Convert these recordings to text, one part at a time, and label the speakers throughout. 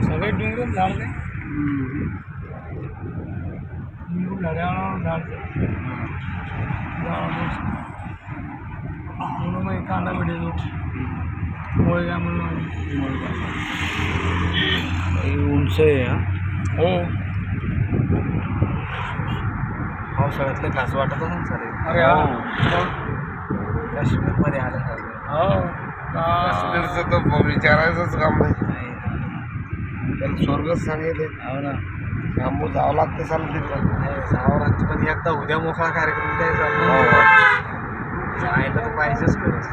Speaker 1: सगळे डोंगर झाडले झाडावर म्हणून मग कांदा भेटेलो म्हणून
Speaker 2: उंच आहे हा?
Speaker 1: हो.
Speaker 2: पावसाळ्यातलं घास वाटत चालेल.
Speaker 1: अरे हा
Speaker 2: काश्मीरमध्ये आलं चालेल
Speaker 1: हो. का-
Speaker 3: काश्मीरचं तर विचारायचंच काम नाही. त्याला स्वर्गच सांगितले
Speaker 2: हो. ना.
Speaker 3: थांबू जावं लागते चालू तिकडं
Speaker 2: जावरांची पण एकदा उद्या मोकळा कार्यक्रम द्यायचा जायला तर पाहिजेच खरंच.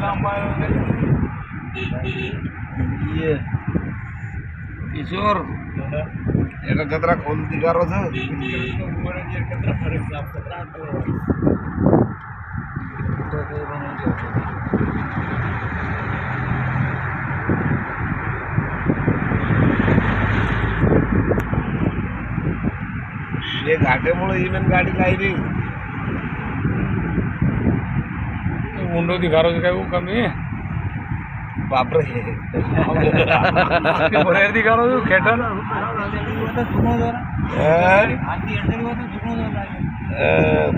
Speaker 1: लांब आहे.
Speaker 2: ये
Speaker 3: किशोर एका कचरा खोलती का रोज
Speaker 2: कुठं काही बनवून ठेवतो
Speaker 1: उंडो दिखारो काय वो कमी
Speaker 3: बापरे.
Speaker 1: बाहेर दिखारो खेटन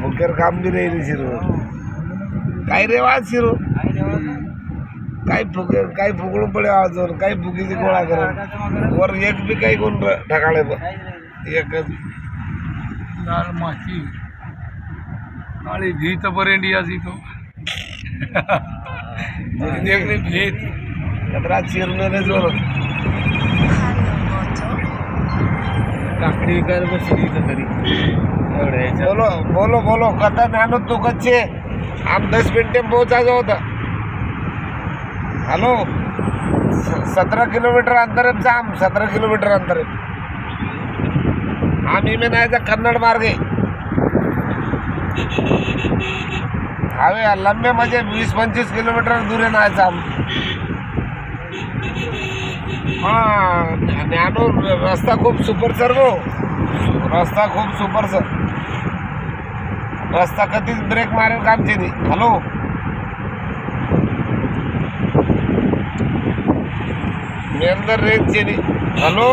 Speaker 3: फुकेर काम बी राहिली शिरो. काय रे वाज शिरो? काय फुकेर काय फुकळून पडे आजवर? काय फुकीची गोळा कर? वर एक बी काही कोण ढकाळे एकच.
Speaker 1: लाल माती काळी भीत पर्यंत याची तो देखणे भीत
Speaker 3: कचरा चिरणं रे जोर
Speaker 2: काकडी विकायला बसली इथं तरी एवढ्या
Speaker 3: बोलो बोलो बोलो. कथा नानो तू कच्चे आम दस मिनटे में पहुंचा जाओ था हेलो सत्रह किलोमीटर अंतर आहे आम. सतरा किलोमीटर अंतर आहे आम्ही में नाही कन्नड मार्गे. हवे लंबे म्हणजे वीस पंचवीस किलोमीटर दूर आहे नायचं हा ज्ञानो रस्ता खूप सुपर सर गो. रस्ता खूप सुपर सर. रस्ता कधीच ब्रेक मारेल कामचे नाही. हॅलो मी अंदर रेंजचे नाही. हॅलो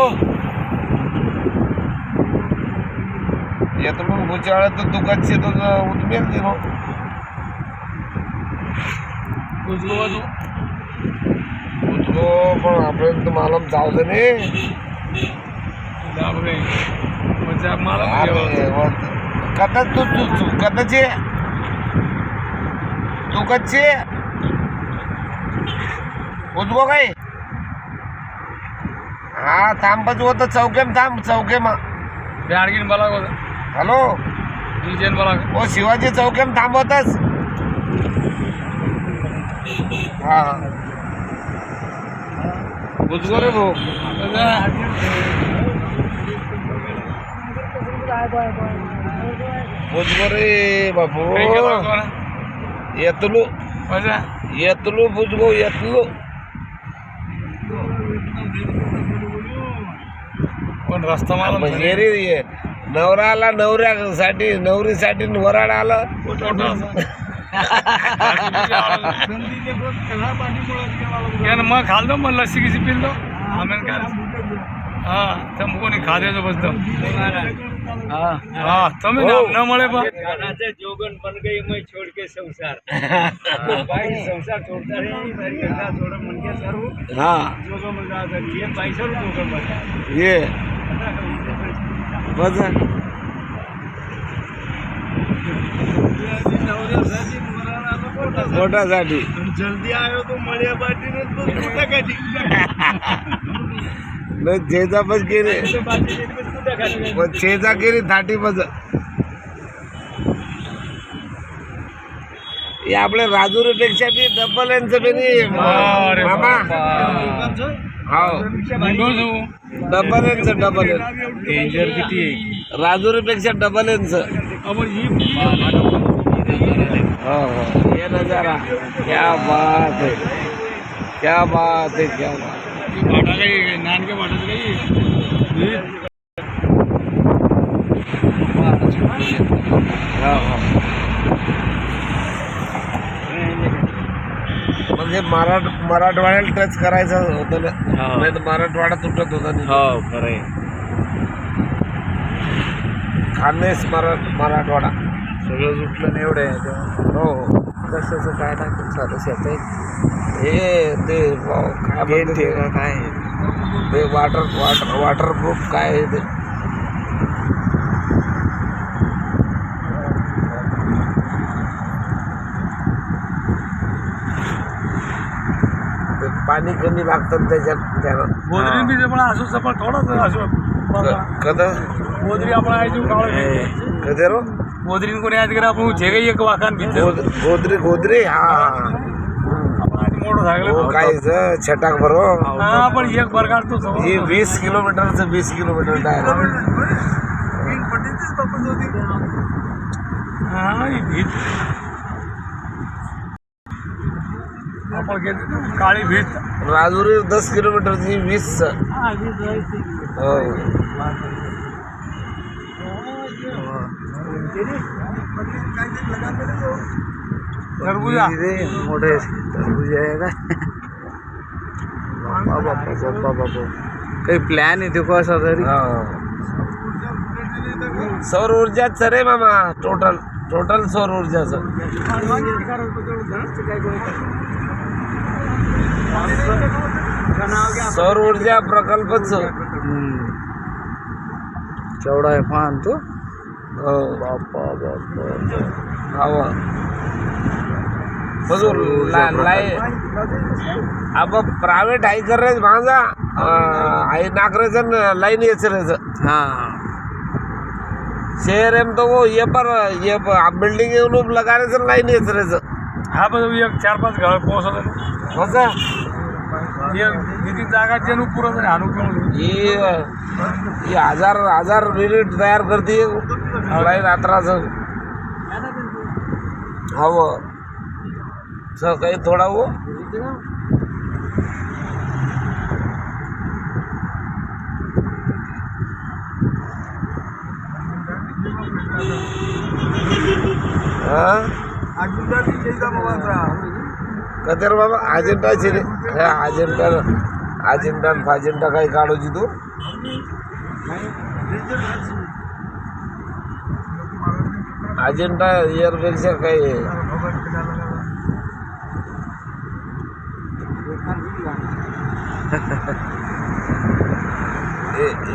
Speaker 3: येतो मग गुचाळ तर दुकानचे तो उठमेल दिनो
Speaker 1: उजवा तू
Speaker 3: उठलो पण आपण मालम जाऊ दे नाही
Speaker 1: बापरे मजा मला
Speaker 3: अरे वा- कथा तू तू तू कथाचे तू कच्चे उजगो काय हा थांबच होतं चौकेम थांब चौकेमा
Speaker 1: ब्याडगीन मला
Speaker 3: हॅलो
Speaker 1: डिजेन मला
Speaker 3: ओ शिवाजी चौकेम थांबवतच हा. उजगो रे भाऊ. उजगो रे बापू येतलू. येतलू बुजगो येतलू.
Speaker 1: पण रस्ता मला
Speaker 3: म्हणजे रे ये. नवरा आला नवऱ्यासाठी नवरीसाठी वराड आलं.
Speaker 1: मग खाल्लं मग लस्सी किसी पिलतो आम्ही काय हा तर मग कोणी खाद्याचं बसतं
Speaker 2: हा।
Speaker 1: हा तुम्ही
Speaker 3: हो.
Speaker 1: न મળે बा.
Speaker 2: जोगन बन गई मैं छोड़ के संसार। भाई संसार छोड़ता है मेरी मन के सर्व
Speaker 3: हा।
Speaker 2: जोगन मज़ा ये जोगन
Speaker 3: बस। पोटासाठी
Speaker 2: जल्दी आयो तो मळ्या पाटीने तो कुठं काढी
Speaker 3: न चेजा पण चेजा गेली थाटी बस हे आपल्या राजुरीपेक्षा बी डब्बल यांचं बी नाही.
Speaker 1: अरे
Speaker 3: मामा. हो. डबल एनच डबल एन
Speaker 2: डेंजर किती आहे?
Speaker 3: राजुरीपेक्षा डबल एनच हो हो. ये नजारा क्या बात है. क्या बात है क्या बात
Speaker 1: नानके काही
Speaker 3: हो हो. म्हणजे मराठ मराठवाड्याला टच करायचं होतं ना.
Speaker 2: हो.
Speaker 3: नाही तर मराठवाडा तुटत होता
Speaker 2: हो खरंय
Speaker 3: खानदेश मराठ मराठवाडा.
Speaker 2: सगळं नाही एवढं आहे तेव्हा.
Speaker 3: हो हो.
Speaker 2: कशाचं काय टाकून चालू शेत
Speaker 3: हे ते काय म्हणते ते?
Speaker 2: काय
Speaker 3: ते वॉटर वॉटर वॉटरप्रूफ काय आहे ते? पाणी कमी लागतं त्याच्यात त्यानं
Speaker 1: गोदरी बी पण असो सफळ थोडाच असो
Speaker 3: क- कद
Speaker 1: गोदरी आपण काळ
Speaker 3: कधी रो
Speaker 1: गोदरीन कोणी आज आपण जे काही एक वाकान भिजत
Speaker 3: गोद- गोदरी गोदरी हा.
Speaker 1: आपण मोठं
Speaker 3: हो
Speaker 1: झालं
Speaker 3: काय इथं छटाक भरो.
Speaker 1: हा पण एक बर काढतो
Speaker 3: हे वीस किलोमीटरचं वीस किलोमीटर डायरेक्ट
Speaker 1: हा ही भीत. आपण घेतो ना, काळी भीत.
Speaker 3: राजुरी दस किलोमीटरची वीस. हो.
Speaker 2: मोठे टरबूज आहे का बाबा बाबा बाबा बाबा काही प्लॅन देखो असा तरी.
Speaker 3: सौर ऊर्जाच रे मामा टोटल टोटल सौर ऊर्जाचं. सौर ऊर्जा प्रकल्पच.
Speaker 2: केवढा आहे फान तो?
Speaker 3: हो.
Speaker 2: बापा बापा
Speaker 3: हवा बघू ला- लाई अब प्रायव्हेट आहे करायचं माझा. आहे नाकरायचं लाईन येचरायचं
Speaker 2: हा.
Speaker 3: शहर एम तो वो ये पर ये बिल्डिंग येऊन लगायचं लाईन येचरायचं
Speaker 1: हा पण एक चार पाच घर पोहोचत
Speaker 3: कसं
Speaker 1: एक किती जागा जेणू पुरत नाही हाणू घेऊन
Speaker 3: ही ही हजार हजार मिनिट तयार करते. लाईन रात्राचं हवं. सकाळी काही थोडा हो. हा? बाबा अजेंडाची रे हा अजेंडा अजेंडा फाजेंडा काही काढूची तू अजेंडा इयरपेक्षा काही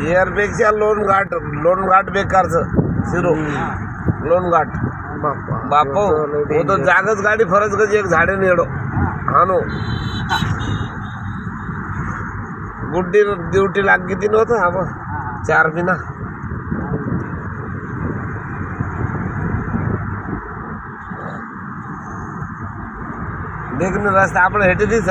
Speaker 3: इयरपेक्षा लोन घाट लोन घाट बेकारचं. सिरो लोन घाट.
Speaker 2: बापा
Speaker 3: बापो वो तो जागच गाडी फरच कधी एक झाडे नेडो. हानो गुड्डी ड्युटी लाग किती नव्हतं? हा चार बिना. देख ना रस्ता आपण हेटे दिस